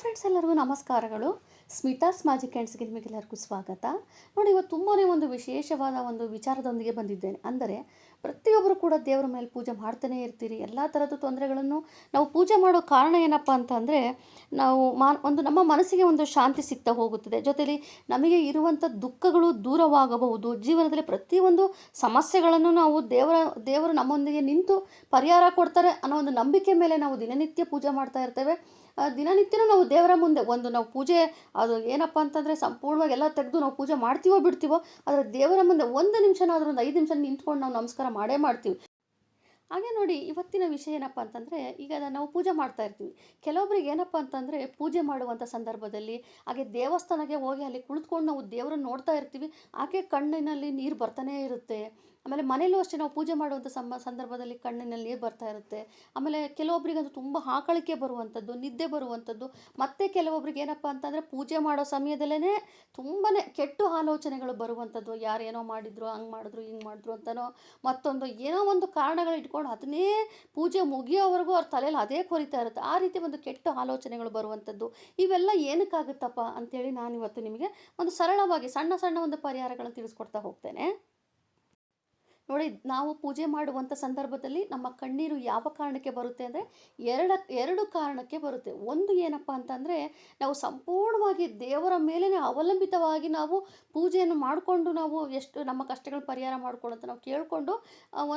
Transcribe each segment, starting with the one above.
Friends ಎಲ್ಲರಿಗೂ ನಮಸ್ಕಾರಗಳು. Smitha's magic ಹ್ಯಾಂಡ್ಸ್ಗೆ ನಿಮಗೆಲ್ಲರಿಗೂ ಸ್ವಾಗತ. ನೋಡಿ ಇವತ್ತು ತುಂಬಾ ಒಂದು ವಿಶೇಷವಾದ ಒಂದು ವಿಚಾರದೊಂದಿಗೆ ಬಂದಿದ್ದೇನೆ. ಅಂದರೆ ಪ್ರತಿಯೊಬ್ಬರು ಕೂಡ ದೇವರ ಮೇಲೆ ಪೂಜೆ ಮಾಡ್ತಾನೆ ಇರ್ತೀರಿ. ಎಲ್ಲ ಥರದ ತೊಂದರೆಗಳನ್ನು ನಾವು ಪೂಜೆ ಮಾಡೋ ಕಾರಣ ಏನಪ್ಪ ಅಂತ ಅಂದರೆ ನಾವು ಮಾ, ಒಂದು ನಮ್ಮ ಮನಸ್ಸಿಗೆ ಒಂದು ಶಾಂತಿ ಸಿಗ್ತಾ ಹೋಗುತ್ತದೆ. ಜೊತೆಯಲ್ಲಿ ನಮಗೆ ಇರುವಂಥ ದುಃಖಗಳು ದೂರವಾಗಬಹುದು. ಜೀವನದಲ್ಲಿ ಪ್ರತಿಯೊಂದು ಸಮಸ್ಯೆಗಳನ್ನು ನಾವು ದೇವರ, ದೇವರು ನಮ್ಮೊಂದಿಗೆ ನಿಂತು ಪರಿಹಾರ ಕೊಡ್ತಾರೆ ಅನ್ನೋ ಒಂದು ನಂಬಿಕೆ ಮೇಲೆ ನಾವು ದಿನನಿತ್ಯ ಪೂಜೆ ಮಾಡ್ತಾ ಇರ್ತೇವೆ. ದಿನನಿತ್ಯನೂ ನಾವು ದೇವರ ಮುಂದೆ ಒಂದು ನಾವು ಪೂಜೆ, ಅದು ಏನಪ್ಪ ಅಂತಂದರೆ ಸಂಪೂರ್ಣವಾಗಿ ಎಲ್ಲ ತೆಗೆದು ನಾವು ಪೂಜೆ ಮಾಡ್ತೀವೋ ಬಿಡ್ತೀವೋ, ಆದರೆ ದೇವರ ಮುಂದೆ ಒಂದು ನಿಮಿಷನಾದರೂ ಒಂದು ಐದು ನಿಮಿಷ ನಿಂತ್ಕೊಂಡು ನಾವು ನಮಸ್ಕಾರ ಮಾಡೇ ಮಾಡ್ತೀವಿ. ಹಾಗೆ ನೋಡಿ, ಇವತ್ತಿನ ವಿಷಯ ಏನಪ್ಪ ಅಂತಂದರೆ, ಈಗ ನಾವು ಪೂಜೆ ಮಾಡ್ತಾ ಇರ್ತೀವಿ. ಕೆಲವೊಬ್ರಿಗೆ ಏನಪ್ಪ ಅಂತಂದರೆ ಪೂಜೆ ಮಾಡುವಂಥ ಸಂದರ್ಭದಲ್ಲಿ, ಹಾಗೆ ದೇವಸ್ಥಾನಕ್ಕೆ ಹೋಗಿ ಅಲ್ಲಿ ಕುಳಿತುಕೊಂಡು ನಾವು ದೇವರನ್ನು ನೋಡ್ತಾ ಇರ್ತೀವಿ. ಆಕೆ ಕಣ್ಣಿನಲ್ಲಿ ನೀರು ಬರ್ತಾನೇ ಇರುತ್ತೆ. ಆಮೇಲೆ ಮನೆಯಲ್ಲೂ ಅಷ್ಟೇ ನಾವು ಪೂಜೆ ಮಾಡುವಂಥ ಸಮ ಸಂದರ್ಭದಲ್ಲಿ ಕಣ್ಣಿನಲ್ಲಿ ನೀರು ಬರ್ತಾ ಇರುತ್ತೆ. ಆಮೇಲೆ ಕೆಲವೊಬ್ಬರಿಗೆ ಅದು ತುಂಬ ಆಕಳಿಕೆ ಬರುವಂಥದ್ದು, ನಿದ್ದೆ ಬರುವಂಥದ್ದು. ಮತ್ತೆ ಕೆಲವೊಬ್ರಿಗೆ ಏನಪ್ಪ ಅಂತಂದರೆ ಪೂಜೆ ಮಾಡೋ ಸಮಯದಲ್ಲೇ ತುಂಬಾ ಕೆಟ್ಟು ಆಲೋಚನೆಗಳು ಬರುವಂಥದ್ದು. ಯಾರೇನೋ ಮಾಡಿದ್ರು, ಹಂಗೆ ಮಾಡಿದ್ರು, ಹಿಂಗೆ ಮಾಡಿದ್ರು ಅಂತನೋ ಮತ್ತೊಂದು ಏನೋ ಒಂದು ಕಾರಣಗಳು ಇಟ್ಕೊಂಡು ಅದನ್ನೇ ಪೂಜೆ ಮುಗಿಯೋವರೆಗೂ ಅವ್ರ ತಲೆಯಲ್ಲಿ ಅದೇ ಕೊರಿತಾ ಇರುತ್ತೆ. ಆ ರೀತಿ ಒಂದು ಕೆಟ್ಟ ಆಲೋಚನೆಗಳು ಬರುವಂಥದ್ದು. ಇವೆಲ್ಲ ಏನಕ್ಕಾಗುತ್ತಪ್ಪ ಅಂತೇಳಿ ನಾನು ಇವತ್ತು ನಿಮಗೆ ಒಂದು ಸರಳವಾಗಿ ಸಣ್ಣ ಸಣ್ಣ ಒಂದು ಪರಿಹಾರಗಳನ್ನು ತಿಳಿಸ್ಕೊಡ್ತಾ ಹೋಗ್ತೇನೆ. ನೋಡಿ, ನಾವು ಪೂಜೆ ಮಾಡುವಂಥ ಸಂದರ್ಭದಲ್ಲಿ ನಮ್ಮ ಕಣ್ಣೀರು ಯಾವ ಕಾರಣಕ್ಕೆ ಬರುತ್ತೆ ಅಂದರೆ, ಎರಡ, ಎರಡು ಕಾರಣಕ್ಕೆ ಬರುತ್ತೆ. ಒಂದು ಏನಪ್ಪ ಅಂತಂದರೆ, ನಾವು ಸಂಪೂರ್ಣವಾಗಿ ದೇವರ ಮೇಲೇ ಅವಲಂಬಿತವಾಗಿ ನಾವು ಪೂಜೆಯನ್ನು ಮಾಡಿಕೊಂಡು ನಾವು ಎಷ್ಟು ನಮ್ಮ ಕಷ್ಟಗಳ ಪರಿಹಾರ ಮಾಡಿಕೊಂಡು ಅಂತ ನಾವು ಕೇಳಿಕೊಂಡು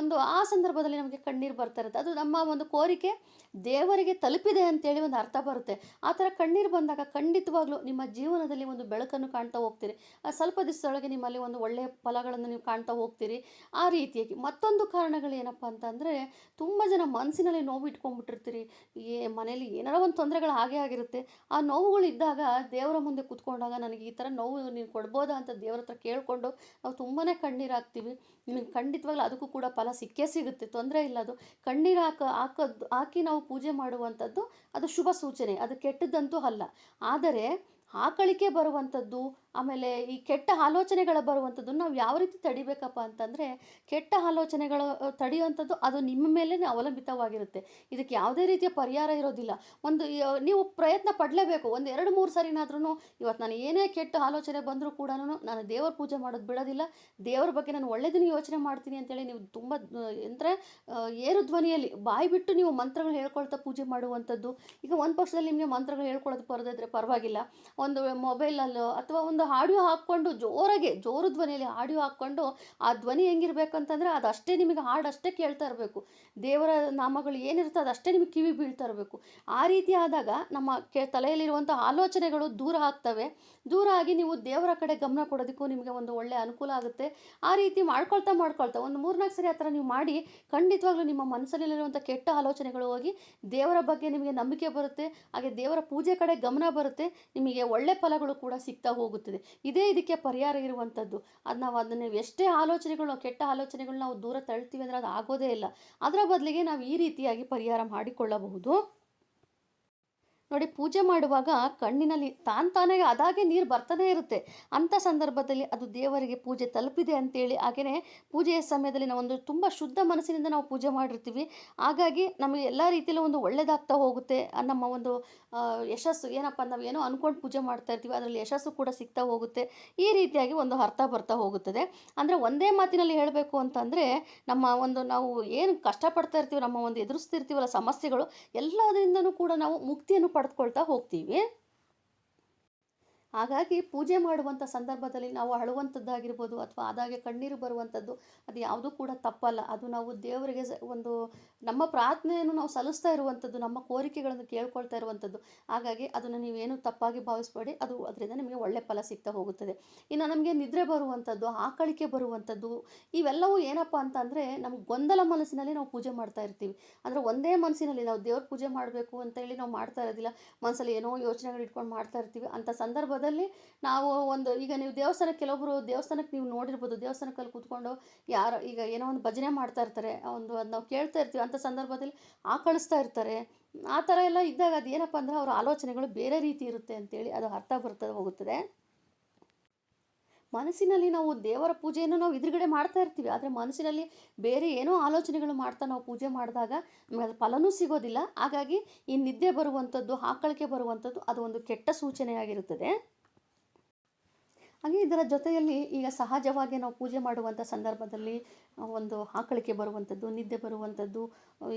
ಒಂದು, ಆ ಸಂದರ್ಭದಲ್ಲಿ ನಮಗೆ ಕಣ್ಣೀರು ಬರ್ತಾ ಇರುತ್ತೆ. ಅದು ನಮ್ಮ ಒಂದು ಕೋರಿಕೆ, ದೇವರಿಗೆ ತಲುಪಿದೆ ಅಂತೇಳಿ ಒಂದು ಅರ್ಥ ಬರುತ್ತೆ. ಆ ಥರ ಕಣ್ಣೀರು ಬಂದಾಗ ಖಂಡಿತವಾಗ್ಲೂ ನಿಮ್ಮ ಜೀವನದಲ್ಲಿ ಒಂದು ಬೆಳಕನ್ನು ಕಾಣ್ತಾ ಹೋಗ್ತೀರಿ. ಸ್ವಲ್ಪ ದಿವಸದೊಳಗೆ ನಿಮ್ಮಲ್ಲಿ ಒಂದು ಒಳ್ಳೆಯ ಫಲಗಳನ್ನು ನೀವು ಕಾಣ್ತಾ ಹೋಗ್ತೀರಿ. ಆ ರೀತಿಯಾಗಿ ಮತ್ತೊಂದು ಕಾರಣಗಳು ಏನಪ್ಪ ಅಂತಂದರೆ, ತುಂಬ ಜನ ಮನಸ್ಸಿನಲ್ಲಿ ನೋವು ಇಟ್ಕೊಂಡ್ಬಿಟ್ಟಿರ್ತೀರಿ ಏ ಮನೇಲಿ ಏನಾರ ಒಂದು ತೊಂದರೆಗಳು ಹಾಗೆ ಆಗಿರುತ್ತೆ. ಆ ನೋವುಗಳು ಇದ್ದಾಗ ದೇವರ ಮುಂದೆ ಕುತ್ಕೊಂಡಾಗ ನನಗೆ ಈ ಥರ ನೋವು ನೀನು ಕೊಡ್ಬೋದಾ ಅಂತ ದೇವರ ಹತ್ರ ಕೇಳಿಕೊಂಡು ನಾವು ತುಂಬಾ ಕಣ್ಣೀರು ಹಾಕ್ತೀವಿ. ನಿಮಗೆ ಖಂಡಿತವಾಗ್ಲೂ ಅದಕ್ಕೂ ಕೂಡ ಫಲ ಸಿಕ್ಕೇ ಸಿಗುತ್ತೆ. ತೊಂದರೆ ಇಲ್ಲ ಅದು. ಕಣ್ಣೀರು ಹಾಕ, ಹಾಕೋದು, ಹಾಕಿ ನಾವು ಪೂಜೆ ಮಾಡುವಂಥದ್ದು ಅದು ಶುಭ ಸೂಚನೆ. ಅದು ಕೆಟ್ಟದ್ದಂತೂ ಅಲ್ಲ. ಆದರೆ ಆಕಳಿಕೆ ಬರುವಂಥದ್ದು, ಆಮೇಲೆ ಈ ಕೆಟ್ಟ ಆಲೋಚನೆಗಳು ಬರುವಂಥದ್ದು ನಾವು ಯಾವ ರೀತಿ ತಡಿಬೇಕಪ್ಪ ಅಂತಂದರೆ, ಕೆಟ್ಟ ಆಲೋಚನೆಗಳು ತಡೆಯುವಂಥದ್ದು ಅದು ನಿಮ್ಮ ಮೇಲೆ ಅವಲಂಬಿತವಾಗಿರುತ್ತೆ. ಇದಕ್ಕೆ ಯಾವುದೇ ರೀತಿಯ ಪರಿಹಾರ ಇರೋದಿಲ್ಲ. ಒಂದು ನೀವು ಪ್ರಯತ್ನ ಪಡಲೇಬೇಕು. ಒಂದು ಎರಡು, ಮೂರು ಸರಿನಾದ್ರೂ ಇವತ್ತು ನಾನು ಏನೇ ಕೆಟ್ಟ ಆಲೋಚನೆ ಬಂದರೂ ಕೂಡ ನಾನು ದೇವರ ಪೂಜೆ ಮಾಡೋದು ಬಿಡೋದಿಲ್ಲ. ದೇವರ ಬಗ್ಗೆ ನಾನು ಒಳ್ಳೆಯದನ್ನು ಯೋಚನೆ ಮಾಡ್ತೀನಿ ಅಂತೇಳಿ ನೀವು ತುಂಬ ಅಂದರೆ ಏರು ಧ್ವನಿಯಲ್ಲಿ ಬಾಯಿ ಬಿಟ್ಟು ನೀವು ಮಂತ್ರಗಳು ಹೇಳ್ಕೊಳ್ತಾ ಪೂಜೆ ಮಾಡುವಂಥದ್ದು. ಈಗ ಒಂದು ಪಕ್ಷದಲ್ಲಿ ನಿಮಗೆ ಮಂತ್ರಗಳು ಹೇಳ್ಕೊಳ್ಳೋದು ಬರೋದಿದ್ರೆ ಪರವಾಗಿಲ್ಲ. ಒಂದು ಮೊಬೈಲಲ್ಲೋ ಅಥವಾ ಒಂದು ಆಡಿಯೋ ಹಾಕ್ಕೊಂಡು ಜೋರಾಗಿ, ಜೋರು ಧ್ವನಿಯಲ್ಲಿ ಆಡಿಯೋ ಹಾಕ್ಕೊಂಡು ಆ ಧ್ವನಿ ಹೆಂಗಿರ್ಬೇಕಂತಂದರೆ ಅದು ಅಷ್ಟೇ ನಿಮಗೆ ಹಾಡು ಅಷ್ಟೇ ಕೇಳ್ತಾ ಇರಬೇಕು. ದೇವರ ನಾಮಗಳು ಏನಿರುತ್ತೆ ಅಷ್ಟೇ ನಿಮಗೆ ಕಿವಿ ಬೀಳ್ತಾ ಇರಬೇಕು. ಆ ರೀತಿ ಆದಾಗ ನಮ್ಮ ಕೆ, ತಲೆಯಲ್ಲಿರುವಂಥ ಆಲೋಚನೆಗಳು ದೂರ ಆಗ್ತವೆ. ದೂರ ಆಗಿ ನೀವು ದೇವರ ಕಡೆ ಗಮನ ಕೊಡೋದಕ್ಕೂ ನಿಮಗೆ ಒಂದು ಒಳ್ಳೆಯ ಅನುಕೂಲ ಆಗುತ್ತೆ. ಆ ರೀತಿ ಮಾಡ್ಕೊಳ್ತಾ ಮಾಡ್ಕೊಳ್ತಾ ಒಂದು ಮೂರ್ನಾಲ್ಕು ಸರಿ ಆ ಥರ ನೀವು ಮಾಡಿ ಖಂಡಿತವಾಗ್ಲೂ ನಿಮ್ಮ ಮನಸ್ಸಲ್ಲಿರುವಂಥ ಕೆಟ್ಟ ಆಲೋಚನೆಗಳು ಹೋಗಿ ದೇವರ ಬಗ್ಗೆ ನಿಮಗೆ ನಂಬಿಕೆ ಬರುತ್ತೆ. ಹಾಗೆ ದೇವರ ಪೂಜೆ ಕಡೆ ಗಮನ ಬರುತ್ತೆ. ನಿಮಗೆ ಒಳ್ಳೆ ಫಲಗಳು ಕೂಡ ಸಿಗ್ತಾ ಹೋಗುತ್ತದೆ. ಇದೇ ಇದಕ್ಕೆ ಪರಿಹಾರ ಇರುವಂಥದ್ದು. ಅದು ನಾವು ಅದನ್ನು ಎಷ್ಟೇ ಆಲೋಚನೆಗಳು, ಕೆಟ್ಟ ಆಲೋಚನೆಗಳು ನಾವು ದೂರ ತಳ್ತೀವಿ ಅಂದರೆ ಅದು ಆಗೋದೇ ಇಲ್ಲ. ಅದರ ಬದಲಿಗೆ ನಾವು ಈ ರೀತಿಯಾಗಿ ಪರಿಹಾರ ಮಾಡಿಕೊಳ್ಳಬಹುದು. ನೋಡಿ, ಪೂಜೆ ಮಾಡುವಾಗ ಕಣ್ಣಿನಲ್ಲಿ ತಾನು ತಾನೇ ಅದಾಗೆ ನೀರು ಬರ್ತಾನೆ ಇರುತ್ತೆ. ಅಂಥ ಸಂದರ್ಭದಲ್ಲಿ ಅದು ದೇವರಿಗೆ ಪೂಜೆ ತಲುಪಿದೆ ಅಂತೇಳಿ ಹಾಗೆಯೇ ಪೂಜೆಯ ಸಮಯದಲ್ಲಿ ನಾವು ಒಂದು ತುಂಬ ಶುದ್ಧ ಮನಸ್ಸಿನಿಂದ ನಾವು ಪೂಜೆ ಮಾಡಿರ್ತೀವಿ. ಹಾಗಾಗಿ ನಮಗೆ ಎಲ್ಲ ರೀತಿಯಲ್ಲೂ ಒಂದು ಒಳ್ಳೆಯದಾಗ್ತಾ ಹೋಗುತ್ತೆ. ನಮ್ಮ ಒಂದು ಯಶಸ್ಸು ಏನಪ್ಪ ನಾವು ಏನೋ ಅಂದ್ಕೊಂಡು ಪೂಜೆ ಮಾಡ್ತಾ ಇರ್ತೀವಿ, ಅದರಲ್ಲಿ ಯಶಸ್ಸು ಕೂಡ ಸಿಗ್ತಾ ಹೋಗುತ್ತೆ. ಈ ರೀತಿಯಾಗಿ ಒಂದು ಅರ್ಥ ಬರ್ತಾ ಹೋಗುತ್ತದೆ. ಅಂದರೆ ಒಂದೇ ಮಾತಿನಲ್ಲಿ ಹೇಳಬೇಕು ಅಂತಂದರೆ ನಮ್ಮ ಒಂದು ನಾವು ಏನು ಕಷ್ಟಪಡ್ತಾ ಇರ್ತೀವಿ, ನಮ್ಮ ಒಂದು ಎದುರಿಸ್ತಿರ್ತೀವಲ್ಲ ಸಮಸ್ಯೆಗಳು, ಎಲ್ಲದರಿಂದನೂ ಕೂಡ ನಾವು ಮುಕ್ತಿಯನ್ನು ಪಡೆದುಕೊಳ್ತಾ ಹೋಗ್ತೀವಿ. ಹಾಗಾಗಿ ಪೂಜೆ ಮಾಡುವಂಥ ಸಂದರ್ಭದಲ್ಲಿ ನಾವು ಅಳುವಂಥದ್ದಾಗಿರ್ಬೋದು ಅಥವಾ ಆದಾಗೆ ಕಣ್ಣೀರು ಬರುವಂಥದ್ದು ಅದು ಯಾವುದೂ ಕೂಡ ತಪ್ಪಲ್ಲ. ಅದು ನಾವು ದೇವರಿಗೆ ಒಂದು ನಮ್ಮ ಪ್ರಾರ್ಥನೆಯನ್ನು ನಾವು ಸಲ್ಲಿಸ್ತಾ ಇರುವಂಥದ್ದು ನಮ್ಮ ಕೋರಿಕೆಗಳನ್ನು ಕೇಳ್ಕೊಳ್ತಾ ಇರುವಂಥದ್ದು ಹಾಗಾಗಿ ಅದನ್ನು ನೀವೇನು ತಪ್ಪಾಗಿ ಭಾವಿಸ್ಬೇಡಿ. ಅದು ಅದರಿಂದ ನಿಮಗೆ ಒಳ್ಳೆ ಫಲ ಸಿಗ್ತಾ ಹೋಗುತ್ತದೆ. ಇನ್ನು ನಮಗೆ ನಿದ್ರೆ ಬರುವಂಥದ್ದು ಆಕಳಿಕೆ ಬರುವಂಥದ್ದು ಇವೆಲ್ಲವೂ ಏನಪ್ಪ ಅಂತಂದರೆ ನಮ್ಗೆ ಗೊಂದಲ ಮನಸ್ಸಿನಲ್ಲಿ ನಾವು ಪೂಜೆ ಮಾಡ್ತಾ ಇರ್ತೀವಿ. ಅಂದರೆ ಒಂದೇ ಮನಸ್ಸಿನಲ್ಲಿ ನಾವು ದೇವ್ರ ಪೂಜೆ ಮಾಡಬೇಕು ಅಂತೇಳಿ ನಾವು ಮಾಡ್ತಾ ಇರೋದಿಲ್ಲ. ಮನಸ್ಸಲ್ಲಿ ಏನೋ ಯೋಚನೆಗಳು ಇಟ್ಕೊಂಡು ಮಾಡ್ತಾ ಇರ್ತೀವಿ. ಅಂಥ ಸಂದರ್ಭದಲ್ಲಿ ನಾವು ಒಂದು, ಈಗ ನೀವು ದೇವಸ್ಥಾನ ಕೆಲವೊಬ್ಬರು ದೇವಸ್ಥಾನಕ್ಕೆ ನೀವು ನೋಡಿರ್ಬೋದು, ದೇವಸ್ಥಾನಕ್ಕಲ್ಲಿ ಕೂತ್ಕೊಂಡು ಯಾರು ಈಗ ಏನೋ ಒಂದು ಭಜನೆ ಮಾಡ್ತಾ ಇರ್ತಾರೆ, ಒಂದು ಅದು ನಾವು ಕೇಳ್ತಾ ಇರ್ತೀವಿ, ಅಂಥ ಸಂದರ್ಭದಲ್ಲಿ ಆಕಳಿಸ್ತಾ ಇರ್ತಾರೆ. ಆ ಥರ ಎಲ್ಲ ಇದ್ದಾಗ ಅದು ಏನಪ್ಪ ಅಂದರೆ ಅವ್ರ ಆಲೋಚನೆಗಳು ಬೇರೆ ರೀತಿ ಇರುತ್ತೆ ಅಂತೇಳಿ ಅದು ಅರ್ಥ ಬರ್ತಾ ಹೋಗುತ್ತದೆ. ಮನಸ್ಸಿನಲ್ಲಿ ನಾವು ದೇವರ ಪೂಜೆಯನ್ನು ನಾವು ಎದುರುಗಡೆ ಮಾಡ್ತಾ ಇರ್ತೀವಿ, ಆದರೆ ಮನಸ್ಸಿನಲ್ಲಿ ಬೇರೆ ಏನೋ ಆಲೋಚನೆಗಳು ಮಾಡ್ತಾ ನಾವು ಪೂಜೆ ಮಾಡಿದಾಗ ನಮಗೆ ಅದು ಫಲನೂ ಸಿಗೋದಿಲ್ಲ. ಹಾಗಾಗಿ ಈ ನಿದ್ದೆ ಬರುವಂಥದ್ದು, ಆಕಳಿಕೆ ಬರುವಂಥದ್ದು ಅದು ಒಂದು ಕೆಟ್ಟ ಸೂಚನೆಯಾಗಿರುತ್ತದೆ. ಹಾಗೆ ಇದರ ಜೊತೆಯಲ್ಲಿ ಈಗ ಸಹಜವಾಗಿ ನಾವು ಪೂಜೆ ಮಾಡುವಂಥ ಸಂದರ್ಭದಲ್ಲಿ ಒಂದು ಆಕಳಿಕೆ ಬರುವಂಥದ್ದು, ನಿದ್ದೆ ಬರುವಂಥದ್ದು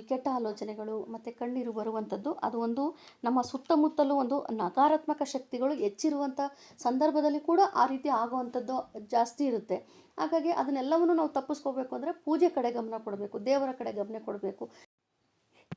ಕೆಟ್ಟ ಆಲೋಚನೆಗಳು ಮತ್ತು ಕಣ್ಣೀರು ಬರುವಂಥದ್ದು, ಅದು ಒಂದು ನಮ್ಮ ಸುತ್ತಮುತ್ತಲೂ ಒಂದು ನಕಾರಾತ್ಮಕ ಶಕ್ತಿಗಳು ಹೆಚ್ಚಿರುವಂಥ ಸಂದರ್ಭದಲ್ಲಿ ಕೂಡ ಆ ರೀತಿ ಆಗುವಂಥದ್ದು ಜಾಸ್ತಿ ಇರುತ್ತೆ. ಹಾಗಾಗಿ ಅದನ್ನೆಲ್ಲವನ್ನು ನಾವು ತಪ್ಪಿಸ್ಕೋಬೇಕು ಅಂದರೆ ಪೂಜೆ ಕಡೆ ಗಮನ ಕೊಡಬೇಕು, ದೇವರ ಕಡೆ ಗಮನ ಕೊಡಬೇಕು.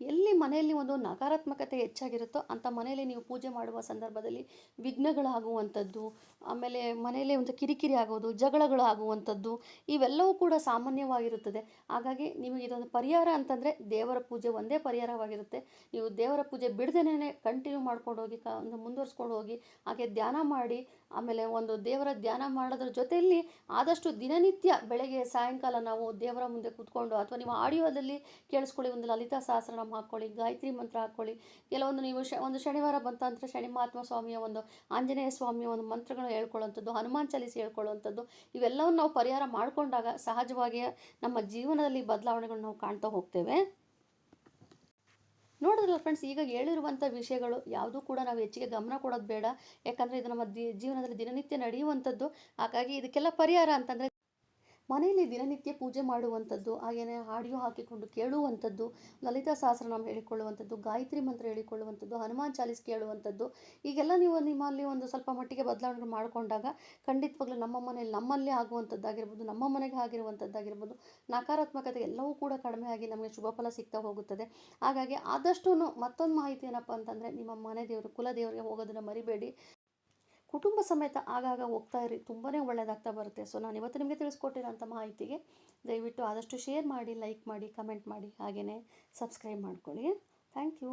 ಎಲ್ಲಿ ಮನೆಯಲ್ಲಿ ಒಂದು ನಕಾರಾತ್ಮಕತೆ ಹೆಚ್ಚಾಗಿರುತ್ತೋ ಅಂಥ ಮನೆಯಲ್ಲಿ ನೀವು ಪೂಜೆ ಮಾಡುವ ಸಂದರ್ಭದಲ್ಲಿ ವಿಘ್ನಗಳಾಗುವಂಥದ್ದು, ಆಮೇಲೆ ಮನೆಯಲ್ಲಿ ಒಂದು ಕಿರಿಕಿರಿ ಆಗೋದು ಜಗಳಗಳು ಆಗುವಂಥದ್ದು ಇವೆಲ್ಲವೂ ಕೂಡ ಸಾಮಾನ್ಯವಾಗಿರುತ್ತದೆ. ಹಾಗಾಗಿ ನಿಮಗೆ ಇದೊಂದು ಪರಿಹಾರ ಅಂತಂದರೆ ದೇವರ ಪೂಜೆ ಒಂದೇ ಪರಿಹಾರವಾಗಿರುತ್ತೆ. ನೀವು ದೇವರ ಪೂಜೆ ಬಿಡದೇನೆ ಕಂಟಿನ್ಯೂ ಮಾಡ್ಕೊಂಡು ಹೋಗಿ ಕ, ಒಂದು ಮುಂದುವರ್ಸ್ಕೊಂಡು ಹೋಗಿ ಹಾಗೆ ಧ್ಯಾನ ಮಾಡಿ ಆಮೇಲೆ ಒಂದು ದೇವರ ಧ್ಯಾನ ಮಾಡೋದ್ರ ಜೊತೆಯಲ್ಲಿ ಆದಷ್ಟು ದಿನನಿತ್ಯ ಬೆಳಗ್ಗೆ ಸಾಯಂಕಾಲ ನಾವು ದೇವರ ಮುಂದೆ ಕೂತ್ಕೊಂಡು ಅಥವಾ ನೀವು ಆಡಿಯೋದಲ್ಲಿ ಕೇಳಿಸ್ಕೊಳ್ಳಿ, ಒಂದು ಲಲಿತಾ ಸಹಸ್ರನಾಮ ಹಾಕ್ಕೊಳ್ಳಿ, ಗಾಯತ್ರಿ ಮಂತ್ರ ಹಾಕ್ಕೊಳ್ಳಿ. ಕೆಲವೊಂದು ನೀವು ಶ, ಒಂದು ಶನಿವಾರ ಬಂತಂದರೆ ಶನಿ ಮಹಾತ್ಮ ಸ್ವಾಮಿಯ ಒಂದು ಆಂಜನೇಯ ಸ್ವಾಮಿಯ ಒಂದು ಮಂತ್ರಗಳನ್ನ ಹೇಳ್ಕೊಳ್ಳುವಂಥದ್ದು, ಹನುಮಾನ್ ಚಾಲಿಸಿ ಹೇಳ್ಕೊಳ್ಳುವಂಥದ್ದು, ಇವೆಲ್ಲವನ್ನು ನಾವು ಪರಿಹಾರ ಮಾಡಿಕೊಂಡಾಗ ಸಹಜವಾಗಿ ನಮ್ಮ ಜೀವನದಲ್ಲಿ ಬದಲಾವಣೆಗಳನ್ನ ನಾವು ಕಾಣ್ತಾ ಹೋಗ್ತೇವೆ. ನೋಡಿದ್ರಲ್ಲ ಫ್ರೆಂಡ್ಸ್ ಈಗ ಹೇಳಿರುವಂಥ ವಿಷಯಗಳು ಯಾವುದೂ ಕೂಡ ನಾವು ಹೆಚ್ಚಿಗೆ ಗಮನ ಕೊಡೋದು ಬೇಡ. ಯಾಕಂದರೆ ಇದು ನಮ್ಮ ಜೀವನದಲ್ಲಿ ದಿನನಿತ್ಯ ನಡೆಯುವಂಥದ್ದು ಹಾಗಾಗಿ ಇದಕ್ಕೆಲ್ಲ ಪರಿಹಾರ ಅಂತಂದರೆ ಮನೆಯಲ್ಲಿ ದಿನನಿತ್ಯ ಪೂಜೆ ಮಾಡುವಂಥದ್ದು ಹಾಗೆಯೇ ಆಡಿಯೋ ಹಾಕಿಕೊಂಡು ಕೇಳುವಂಥದ್ದು, ಲಲಿತಾ ಸಹಸ್ರನಾಮ ಹೇಳಿಕೊಳ್ಳುವಂಥದ್ದು, ಗಾಯತ್ರಿ ಮಂತ್ರ ಹೇಳಿಕೊಳ್ಳುವಂಥದ್ದು, ಹನುಮಾನ್ ಚಾಲೀಸ್ ಕೇಳುವಂಥದ್ದು, ಈಗೆಲ್ಲ ನೀವು ನಿಮ್ಮಲ್ಲಿ ಒಂದು ಸ್ವಲ್ಪ ಮಟ್ಟಿಗೆ ಬದಲಾವಣೆ ಮಾಡಿಕೊಂಡಾಗ ಖಂಡಿತವಾಗ್ಲೂ ನಮ್ಮ ಮನೆಯಲ್ಲಿ ನಮ್ಮಲ್ಲೇ ಆಗುವಂಥದ್ದಾಗಿರ್ಬೋದು, ನಮ್ಮ ಮನೆಗೆ ಆಗಿರುವಂಥದ್ದಾಗಿರ್ಬೋದು ನಕಾರಾತ್ಮಕತೆ ಎಲ್ಲವೂ ಕೂಡ ಕಡಿಮೆ ಆಗಿ ನಮಗೆ ಶುಭ ಫಲ ಸಿಗ್ತಾ ಹೋಗುತ್ತದೆ. ಹಾಗಾಗಿ ಆದಷ್ಟು ಮತ್ತೊಂದು ಮಾಹಿತಿ ಏನಪ್ಪ ಅಂತಂದರೆ, ನಿಮ್ಮ ಮನೆ ದೇವರು ಕುಲದೇವರಿಗೆ ಹೋಗೋದನ್ನು ಮರಿಬೇಡಿ. ಕುಟುಂಬ ಸಮೇತ ಆಗಾಗ ಹೋಗ್ತಾ ಇರಿ ತುಂಬಾ ಒಳ್ಳೆಯದಾಗ್ತಾ ಬರುತ್ತೆ. ಸೊ ನಾನು ಇವತ್ತು ನಿಮಗೆ ತಿಳಿಸ್ಕೊಟ್ಟಿರೋಂಥ ಮಾಹಿತಿಗೆ ದಯವಿಟ್ಟು ಆದಷ್ಟು ಶೇರ್ ಮಾಡಿ ಲೈಕ್ ಮಾಡಿ ಕಮೆಂಟ್ ಮಾಡಿ ಹಾಗೆಯೇ ಸಬ್ಸ್ಕ್ರೈಬ್ ಮಾಡ್ಕೊಳ್ಳಿ. Thank you